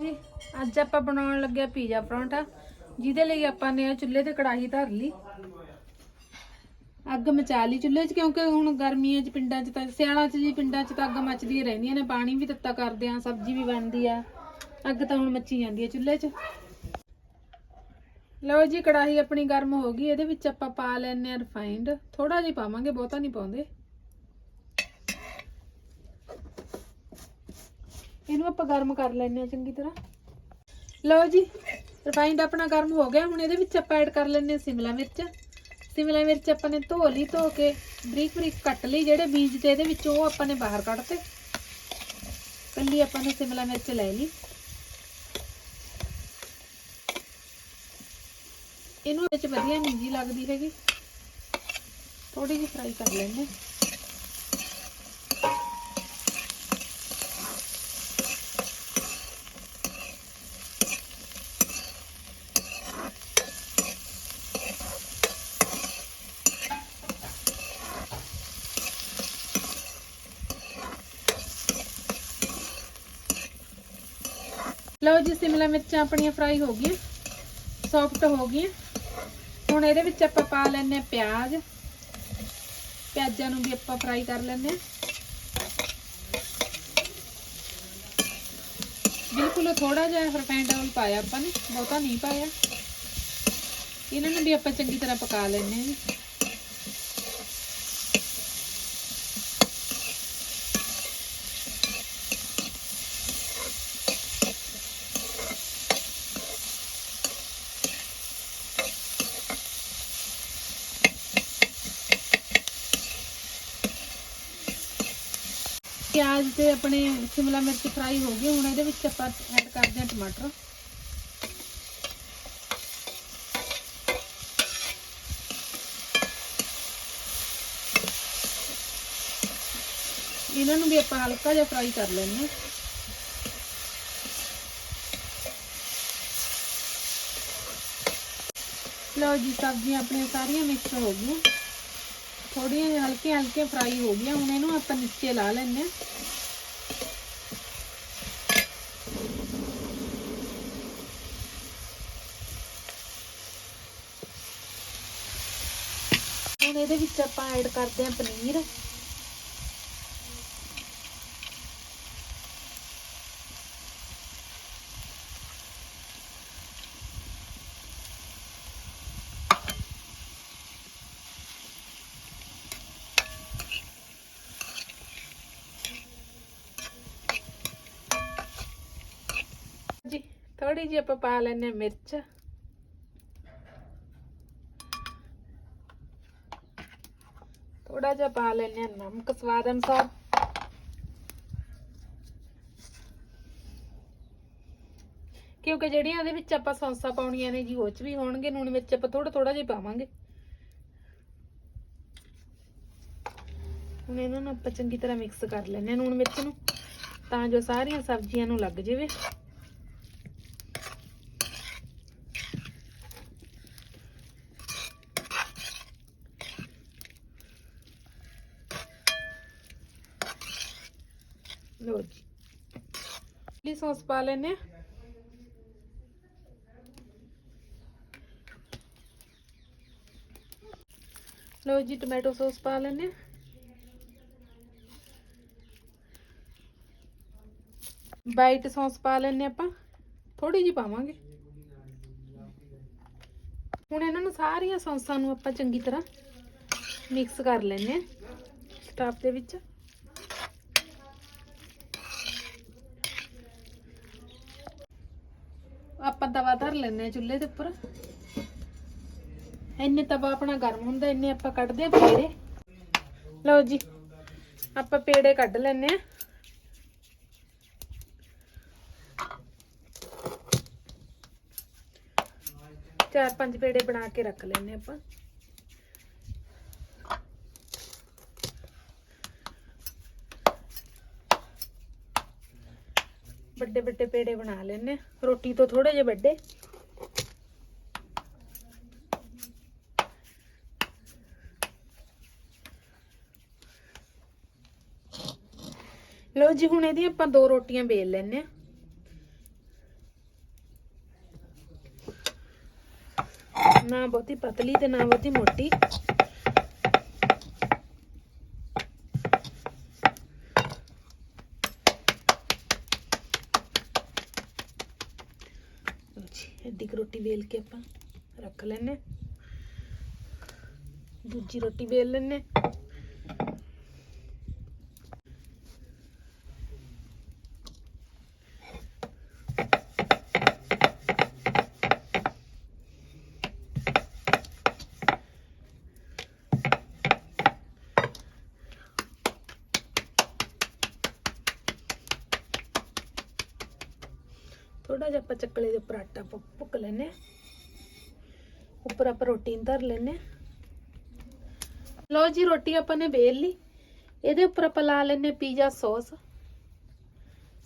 ਜੀ, ਅੱਜ ਆਪਾਂ ਬਣਾਉਣ ਲੱਗਿਆ ਪੀਜ਼ਾ ਪਰੌਂਠਾ, ਜਿਹਦੇ ਲਈ ਆਪਾਂ ਨੇ ਚੁੱਲ੍ਹੇ ਤੇ ਕੜਾਹੀ ਧਰ ਲਈ। ਅੱਗ ਮਚਾ ਲਈ ਚੁੱਲ੍ਹੇ 'ਚ, ਕਿਉਂਕਿ ਹੁਣ ਗਰਮੀਆਂ 'ਚ, ਪਿੰਡਾਂ 'ਚ ਤਾਂ, ਸਿਆਲਾਂ 'ਚ ਜੀ ਪਿੰਡਾਂ 'ਚ ਤਾਂ ਅੱਗ ਮੱਚਦੀਆਂ ਰਹਿੰਦੀਆਂ ਨੇ, ਪਾਣੀ ਵੀ ਤੱਤਾ ਕਰਦੇ ਆ, ਸਬਜ਼ੀ ਵੀ ਬਣਦੀ ਆ, ਅੱਗ ਤਾਂ ਹੁਣ ਮੱਚੀ ਜਾਂਦੀ ਹੈ ਚੁੱਲ੍ਹੇ 'ਚ। ਲਓ ਜੀ, ਕੜਾਹੀ ਆਪਣੀ ਗਰਮ ਹੋ ਗਈ, ਇਹਦੇ ਵਿੱਚ ਆਪਾਂ ਪਾ ਲੈਣੇ ਆ ਰਿਫਾਈਨਡ ਥੋੜਾ ਜਿਹਾ ਪਾਵਾਂਗੇ, ਬਹੁਤਾ ਨਹੀਂ ਪਾਉਂਦੇ। ਇਹਨੂੰ ਆਪਾਂ ਗਰਮ ਕਰ ਲੈਣੇ ਆ ਚੰਗੀ ਤਰ੍ਹਾਂ। ਲਓ ਜੀ ਰਿਫਾਈਂਡ ਆਪਣਾ ਗਰਮ ਹੋ ਗਿਆ। ਹੁਣ ਇਹਦੇ ਵਿੱਚ ਆਪਾਂ ਐਡ ਕਰ ਲੈਣੇ ਆ ਸਿਮਲਾ ਮਿਰਚ। ਸਿਮਲਾ ਮਿਰਚ ਆਪਾਂ ਨੇ ਧੋ ਲਈ, ਧੋ ਕੇ ਬਰੀਕ ਬਰੀਕ ਕੱਟ ਲਈ। ਜਿਹੜੇ ਬੀਜ ਤੇ ਇਹਦੇ ਵਿੱਚ ਉਹ ਆਪਾਂ ਨੇ ਬਾਹਰ ਕੱਢਤੇ। ਕੱਲੀ ਆਪਾਂ ਨੇ ਸਿਮਲਾ ਮਿਰਚ ਲੈ ਲਈ। ਇਹਨੂੰ ਵਿੱਚ ਵਧੀਆ ਨਿੰਜੀ ਲੱਗਦੀ ਹੈਗੀ। ਥੋੜੀ ਜਿਹੀ ਫਰਾਈ ਕਰ ਲੈਣੇ ਲਓ ਜੀ, ਸਿਮਲਾ ਮਿਰਚਾਂ ਆਪਣੀਆਂ ਫਰਾਈ ਹੋ ਗਈਆਂ ਸੌਫਟ ਹੋ ਗਈਆਂ। ਹੁਣ ਇਹਦੇ ਵਿੱਚ ਆਪਾਂ ਪਾ ਲੈਣੇ ਪਿਆਜ਼। ਪਿਆਜ਼ਾਂ ਨੂੰ ਵੀ ਆਪਾਂ ਫਰਾਈ ਕਰ ਲੈਣੇ ਆ ਬਿਲਕੁਲ ਥੋੜਾ ਜਿਹਾ ਰਿਫਾਈਨਡ ਆਇਲ ਪਾਇਆ ਆਪਾਂ ਨੇ, ਬਹੁਤਾ ਨਹੀਂ ਪਾਇਆ। ਇਹਨਾਂ ਨੂੰ ਵੀ ਆਪਾਂ ਚੰਗੀ ਤਰ੍ਹਾਂ ਪਕਾ ਲੈਣੇ ਆ ਪਿਆਜ਼ ਤੇ ਆਪਣੇ ਸ਼ਿਮਲਾ ਮਿਰਚ ਫਰਾਈ ਹੋ ਗਈ, ਹੁਣ ਇਹਦੇ ਵਿੱਚ ਆਪਾਂ ਐਡ ਕਰਦੇ ਹਾਂ ਟਮਾਟਰ। ਇਹਨਾਂ ਨੂੰ ਵੀ ਆਪਾਂ ਹਲਕਾ ਜਿਹਾ ਫਰਾਈ ਕਰ ਲੈਂਦੇ ਹਾਂ। ਲਓ ਜੀ, ਸਬਜ਼ੀਆਂ ਆਪਣੀਆਂ ਸਾਰੀਆਂ ਮਿਕਸ ਹੋ ਗਈਆਂ। ਥੋੜੀਆਂ ਹਲਕੀਆਂ ਹਲਕੀਆਂ ਫਰਾਈ ਹੋ ਗਈਆਂ, ਹੁਣ ਇਹਨੂੰ ਆਪਾਂ ਨੀਚੇ ਲਾ ਲੈਂਦੇ ਹਾਂ। ਹੁਣ ਇਹਦੇ ਵਿੱਚ ਆਪਾਂ ਐਡ ਕਰਦੇ ਹਾਂ ਪਨੀਰ। ਜੀ ਥੋੜੀ ਜਿਹੀ ਆਪਾਂ ਪਾ ਲੈਨੇ ਆ ਮਿਰਚ। ਥੋੜਾ ਜਿਹਾ ਪਾ ਲੈਨੇ ਆ ਨਮਕ ਸਵਾਦ ਅਨੁਸਾਰ। ਕਿਉਂਕਿ ਜਿਹੜੀਆਂ ਇਹਦੇ ਵਿੱਚ ਆਪਾਂ ਸੌਂਸਾਂ ਪਾਉਣੀਆਂ ਨੇ ਜੀ, ਉਹ ਚ ਵੀ ਹੋਣਗੇ, ਨੂਣ ਵਿੱਚ ਆਪਾਂ ਥੋੜਾ ਥੋੜਾ ਜਿਹਾ ਪਾਵਾਂਗੇ। ਹੁਣ ਇਹਨਾਂ ਨੂੰ ਆਪਾਂ ਚੰਗੀ ਤਰ੍ਹਾਂ ਮਿਕਸ ਕਰ ਲੈਣੇ ਆ ਨੂਣ ਮਿਰਚ ਨੂੰ, ਤਾਂ ਜੋ ਸਾਰੀਆਂ ਸਬਜ਼ੀਆਂ ਨੂੰ ਲੱਗ ਜਾਵੇ। ਲੋ ਜੀ। ਚਿਲੀ ਸੌਸ ਪਾ ਲੈਨੇ ਆ? ਲੋ ਜੀ, ਟੋਮੈਟੋ ਸੌਸ ਪਾ ਲੈਨੇ ਆ। ਵਾਈਟ ਸੌਸ ਪਾ ਲੈਨੇ ਆਪਾਂ। ਥੋੜੀ ਜਿਹੀ ਪਾਵਾਂਗੇ। ਹੁਣ ਇਹਨਾਂ ਨੂੰ ਸਾਰੀਆਂ ਸੌਸਾਂ ਨੂੰ ਆਪਾਂ ਚੰਗੀ ਤਰ੍ਹਾਂ ਮਿਕਸ ਕਰ ਲੈਨੇ ਆ। ਸਟਾਫ ਦੇ ਵਿੱਚ ਆਪਾਂ ਤਵਾ ਧਰ ਲੈਨੇ ਆ ਚੁੱਲ੍ਹੇ ਦੇ ਉੱਪਰ। ਇੰਨੇ ਤਵਾ ਆਪਣਾ ਗਰਮ ਹੁੰਦਾ, ਇੰਨੇ ਆਪਾਂ ਕੱਢਦੇ ਆ ਪੇੜੇ। ਲਓ ਜੀ, ਆਪਾਂ ਪੇੜੇ ਕੱਢ ਲੈਨੇ ਆ ਚਾਰ ਪੰਜ ਪੇੜੇ ਬਣਾ ਕੇ ਰੱਖ ਲੈਨੇ ਆਪਾਂ। ਵੱਡੇ ਵੱਡੇ ਪੇੜੇ ਬਣਾ ਲੈਣੇ ਰੋਟੀ ਤੋਂ ਥੋੜੇ ਜਿਹੇ ਵੱਡੇ। ਲਓ ਜੀ, ਹੁਣ ਇਹਦੀ ਆਪਾਂ ਦੋ ਰੋਟੀਆਂ ਵੇਲ ਲੈਣੇ ਨਾ ਬਹੁਤੀ ਪਤਲੀ ਤੇ ਨਾ ਬਹੁਤੀ ਮੋਟੀ। ਲਓ ਜੀ ਐਡੀ ਰੋਟੀ ਵੇਲ ਕੇ ਆਪਾਂ ਰੱਖ ਲੈਨੇ ਦੂਜੀ ਰੋਟੀ ਵੇਲ ਲੈਨੇ ਥੋੜਾ ਜਿਹਾ ਆਪਾਂ ਚੱਕਲੇ ਦੇ ਉੱਪਰ ਆਟਾ ਭੁੱਕ ਲੈਨੇ ਆਂ। ਉੱਪਰ ਆਪਾਂ ਰੋਟੀ ਧਰ ਲੈਨੇ ਲਓ ਜੀ, ਰੋਟੀ ਆਪਾਂ ਨੇ ਵੇਲ ਲਈ। ਇਹਦੇ ਉੱਪਰ ਆਪਾਂ ਲਾ ਲੈਨੇ ਪੀਜ਼ਾ ਸੌਸ।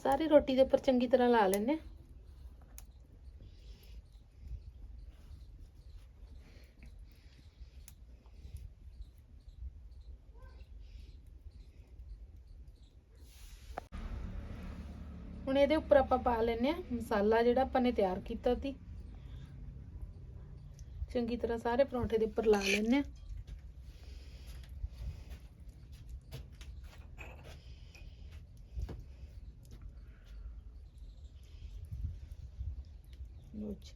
ਸਾਰੀ ਰੋਟੀ ਦੇ ਉੱਪਰ ਚੰਗੀ ਤਰ੍ਹਾਂ ਲਾ ਲੈਨੇ ਹੁਣ ਇਹਦੇ ਉੱਪਰ ਆਪਾਂ ਪਾ ਲੈਨੇ ਆ ਮਸਾਲਾ ਜਿਹੜਾ ਆਪਾਂ ਨੇ ਤਿਆਰ ਕੀਤਾ ਸੀ। ਚੰਗੀ ਤਰ੍ਹਾਂ ਸਾਰੇ ਪਰੌਂਠੇ ਦੇ ਉੱਪਰ ਲਾ ਲੈਨੇ ਆ ਲੋ ਜੀ।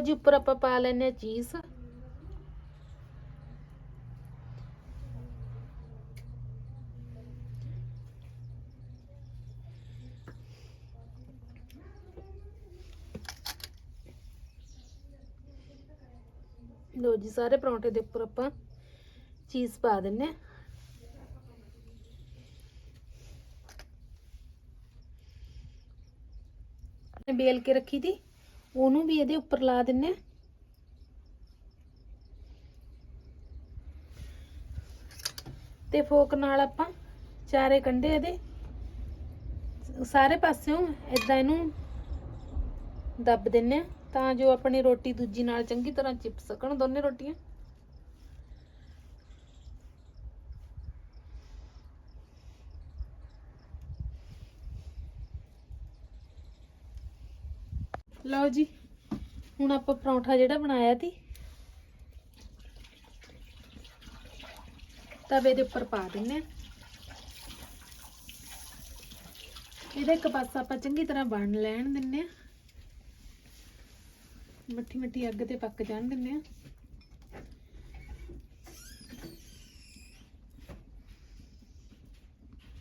ਜੀ, ਉੱਪਰ ਆਪਾਂ ਪਾ ਲੈਨੇ ਆ ਚੀਜ਼। ਲੋ ਜੀ, ਸਾਰੇ ਪਰੌਂਠੇ ਦੇ ਉੱਪਰ ਆਪਾਂ ਚੀਜ਼ ਪਾ ਦਿੰਨੇ ਆ ਬੇਲ ਕੇ ਰੱਖੀ ਤੀ ਉਹਨੂੰ ਵੀ ਇਹਦੇ ਉੱਪਰ ਲਾ ਦਿੰਨੇ ਤੇ ਫੋਕ ਨਾਲ ਆਪਾਂ ਚਾਰੇ ਕੰਢੇ ਇਹਦੇ, ਸਾਰੇ ਪਾਸਿਓਂ ਇਦਾਂ ਇਹਨੂੰ ਦੱਬ ਦਿੰਨੇ ਆ ਤਾਂ ਜੋ ਆਪਣੀ ਰੋਟੀ ਦੂਜੀ ਨਾਲ ਚੰਗੀ ਤਰ੍ਹਾਂ ਚਿਪ ਸਕਣ ਦੋਨੇ ਰੋਟੀਆਂ। ਲਓ ਜੀ, ਹੁਣ ਆਪਾਂ ਪਰੌਂਠਾ ਜਿਹੜਾ ਬਣਾਇਆ ਸੀ, ਤਵੇ ਦੇ ਉੱਪਰ ਪਾ ਦਿੰਨੇ ਆ ਇਹਦਾ ਇੱਕ ਪਾਸਾ ਆਪਾਂ ਚੰਗੀ ਤਰ੍ਹਾਂ ਬਣ ਲੈਣ ਦਿੰਨੇ ਆ ਮੱਠੀ ਮੱਠੀ ਅੱਗ ਤੇ ਪੱਕ ਜਾਣ ਦਿੰਦੇ ਆ।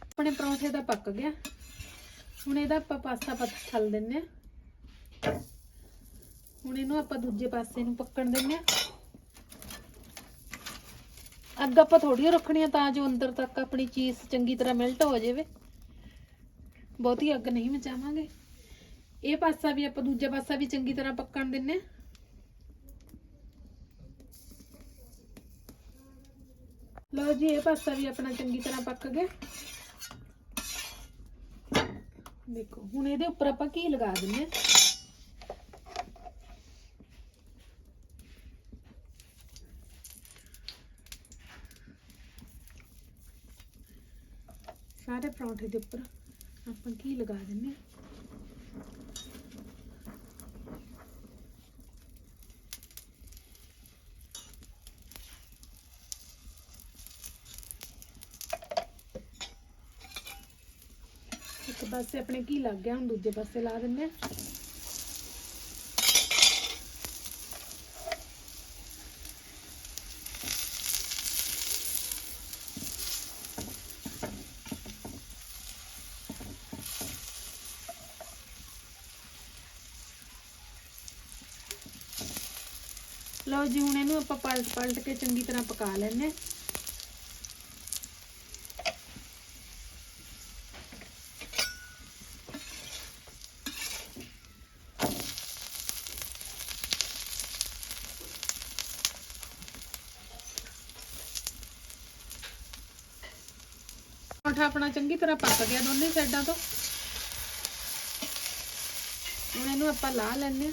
ਆਪਣੇ ਪਰੌਂਠੇ ਦਾ ਪੱਕ ਗਿਆ। ਹੁਣ ਇਹਦਾ ਆਪਾਂ ਪਾਸਾ ਪੱਤ ਛੱਲ ਦਿੰਨੇ ਆ। ਹੁਣ ਇਹਨੂੰ ਆਪਾਂ ਦੂਜੇ ਪਾਸੇ ਨੂੰ ਪੱਕਣ ਦਿੰਨੇ ਆ। ਅੱਗ ਆਪਾਂ ਥੋੜੀ ਰੱਖਣੀ ਆ ਤਾਂ ਜੋ ਅੰਦਰ ਤੱਕ ਆਪਣੀ ਚੀਜ਼ ਚੰਗੀ ਤਰ੍ਹਾਂ ਮਿਲਟ ਹੋ ਜਾਵੇ। ਬਹੁਤੀ ਅੱਗ ਨਹੀਂ ਮਚਾਵਾਂਗੇ। ਇਹ ਪਾਸਾ ਵੀ ਆਪਾਂ ਦੂਜਾ ਪਾਸਾ ਵੀ ਚੰਗੀ ਤਰ੍ਹਾਂ ਪੱਕਣ ਦਿੰਨੇ ਆ। ਲਓ ਜੀ, ਇਹ ਪਾਸਾ ਵੀ ਆਪਣਾ ਚੰਗੀ ਤਰ੍ਹਾਂ ਪੱਕ ਗਿਆ। ਦੇਖੋ, ਹੁਣ ਇਹਦੇ ਉੱਪਰ ਆਪਾਂ ਘੀ ਲਗਾ ਦਿੰਨੇ ਆ? ਸਾਰੇ ਪਰੌਂਠੇ ਦੇ ਉੱਪਰ ਆਪਾਂ ਘੀ ਲਗਾ ਦਿੰਨੇ ਆ? ਇੱਕ ਪਾਸੇ ਆਪਣੇ ਘੀ ਲੱਗ ਗਿਆ, ਹੁਣ ਦੂਜੇ ਪਾਸੇ ਲਾ ਦਿੰਨੇ ਆ। ਲਓ ਜੀ, ਹੁਣ ਇਹਨੂੰ ਆਪਾਂ ਪਲਟ ਪਲਟ ਕੇ ਚੰਗੀ ਤਰ੍ਹਾਂ ਪਕਾ ਲੈਣੇ ਪਰੌਂਠਾ ਆਪਣਾ ਚੰਗੀ ਤਰ੍ਹਾਂ ਪੱਕ ਗਿਆ ਦੋਨੇ ਸਾਈਡਾਂ ਤੋਂ। ਹੁਣ ਇਹਨੂੰ ਆਪਾਂ ਲਾ ਲੈਣੇ ਆ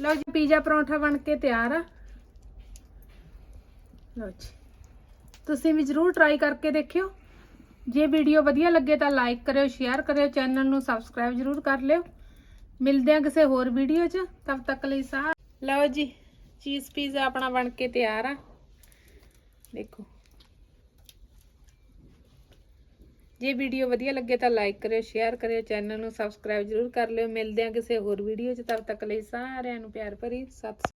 ਲਓ ਜੀ, ਪੀਜ਼ਾ ਪਰੌਂਠਾ ਬਣ ਕੇ ਤਿਆਰ ਆ। ਲਓ ਜੀ। ਤੁਸੀਂ ਵੀ ਜਰੂਰ ਟਰਾਈ ਕਰਕੇ ਦੇਖਿਓ। ਜੇ ਵੀਡੀਓ ਵਧੀਆ ਲੱਗੇ ਤਾਂ ਲਾਈਕ ਕਰਿਓ ਸ਼ੇਅਰ ਕਰਿਓ ਚੈਨਲ ਨੂੰ ਸਬਸਕ੍ਰਾਈਬ ਜਰੂਰ ਕਰ ਲਿਓ। ਮਿਲਦੇ ਹਾਂ ਕਿਸੇ ਹੋਰ ਵੀਡੀਓ 'ਚ, ਤਬ ਤੱਕ ਲਈ ਸਾਹ ਲਓ ਜੀ ਚੀਜ਼ ਪੀਜ਼ਾ ਆਪਣਾ ਬਣ ਕੇ ਤਿਆਰ ਆ। ਦੇਖੋ। ਜੇ ਵੀਡੀਓ ਵਧੀਆ ਲੱਗੇ ਤਾਂ ਲਾਈਕ ਕਰਿਓ ਸ਼ੇਅਰ ਕਰਿਓ ਚੈਨਲ ਨੂੰ ਸਬਸਕ੍ਰਾਈਬ ਜਰੂਰ ਕਰ ਲਿਓ। ਮਿਲਦੇ ਹਾਂ ਕਿਸੇ ਹੋਰ ਵੀਡੀਓ 'ਚ ਤਦ ਤੱਕ ਲਈ ਸਾਰਿਆਂ ਨੂੰ ਪਿਆਰ ਭਰੀ, ਸਤਿ